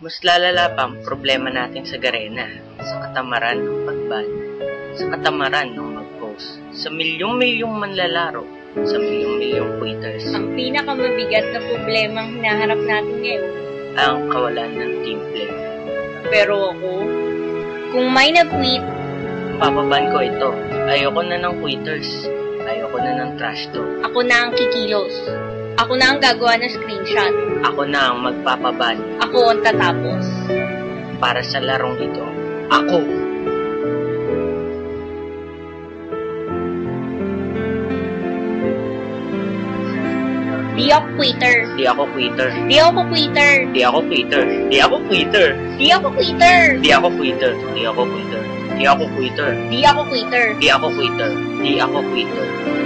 Mas lalala pa ang problema natin sa Garena, sa katamaran ng pagban, sa katamaran ng mag-post, sa milyong-milyong manlalaro, sa milyong-milyong quitters, Ang pinakamabigat na problemang hinaharap natin ngayon. ang kawalan ng team play. Pero ako, kung may nag-quit, Papaban ko ito. Ayoko na ng quitters. Ayoko na ng trash talk. ako na ang kikilos. Ako na ang gagawa ng screenshot. Ako na ang magpapaban Ang tatapos. para sa larong ito. Ako! Di ako quitter. Di ako quitter. Di ako quitter. Di ako quitter. Di ako quitter. Di ako quitter. Di ako quitter. Di ako quitter. Di ako quitter. Di ako quitter. Di ako quitter. Di ako quitter.